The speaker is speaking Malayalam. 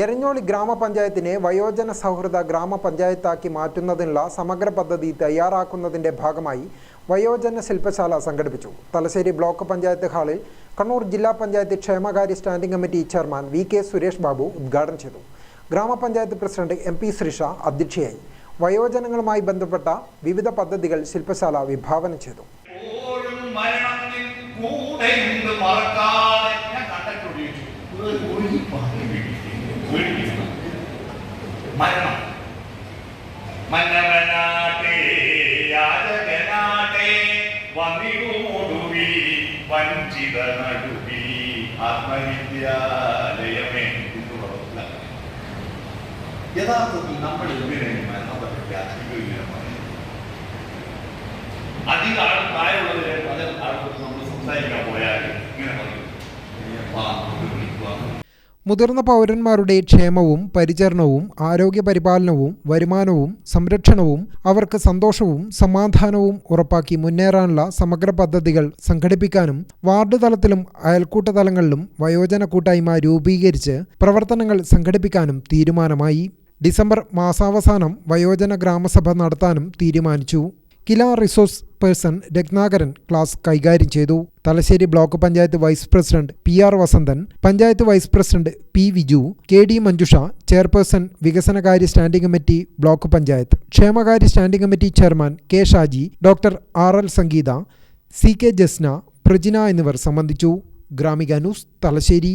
എരഞ്ഞോളി ഗ്രാമപഞ്ചായത്തിനെ വയോജന സൗഹൃദ ഗ്രാമപഞ്ചായത്താക്കി മാറ്റുന്നതിനുള്ള സമഗ്ര പദ്ധതി തയ്യാറാക്കുന്നതിന്റെ ഭാഗമായി വയോജന ശില്പശാല സംഘടിപ്പിച്ചു. തലശ്ശേരി ബ്ലോക്ക് പഞ്ചായത്ത് ഹാളിൽ കണ്ണൂർ ജില്ലാ പഞ്ചായത്ത് ക്ഷേമകാര്യ standing committee chairman V K Suresh Babu ഉദ്ഘാടനം ചെയ്തു. ഗ്രാമപഞ്ചായത്ത് പ്രസിഡന്റ് എം പി ശ്രീഷ അധ്യക്ഷയായി. വയോജനങ്ങളുമായി ബന്ധപ്പെട്ട വിവിധ പദ്ധതികൾ ശില്പശാല വിഭാവനം ചെയ്തു. ഒരു. പേടിപ്പിക്കുന്നു. മരണം. മന്നവനാട്ടെ യാചകനാട്ടെ വന്നിടുമൊടുവി വഞ്ചിത നടുവി ആത്മവിദ്യാലയമേ എന്ന് പറഞ്ഞില്ല യഥാർത്ഥത്തിൽ നമ്മൾ ഇങ്ങനെ മരണപ്പെട്ട അധികം അധികം പ്രായമുള്ളവരെ പല ആളുകൾ നമ്മൾ സംസാരിക്കാൻ പോയാൽ ഇങ്ങനെ പറയും. മുതിർന്ന പൗരന്മാരുടെ ക്ഷേമവും പരിചരണവും ആരോഗ്യ പരിപാലനവും വരുമാനവും സംരക്ഷണവും അവർക്ക് സന്തോഷവും സമാധാനവും ഉറപ്പാക്കി മുന്നേറാനുള്ള സമഗ്ര പദ്ധതികൾ സംഘടിപ്പിക്കാനും വാർഡ് തലത്തിലും അയൽക്കൂട്ട തലങ്ങളിലും വയോജന കൂട്ടായ്മ രൂപീകരിച്ച് പ്രവർത്തനങ്ങൾ സംഘടിപ്പിക്കാനും തീരുമാനമായി. ഡിസംബർ മാസാവസാനം വയോജന ഗ്രാമസഭ നടത്താനും തീരുമാനിച്ചു. Kila resource person Ratnakaran class കൈകാര്യം ചെയ്തു. Thalassery block panchayat vice president P R Vasanthan panchayat vice president P Viju K D Manjusha chairperson വികസനകാര്യ സ്റ്റാൻഡിംഗ് കമ്മിറ്റി ബ്ലോക്ക് പഞ്ചായത്ത്. ക്ഷേമകാര്യ standing committee chairman K Shaji doctor R L Sangeetha C K Jasna Prajina എന്നിവർ സംബന്ധിച്ചു. Gramika news Thalassery.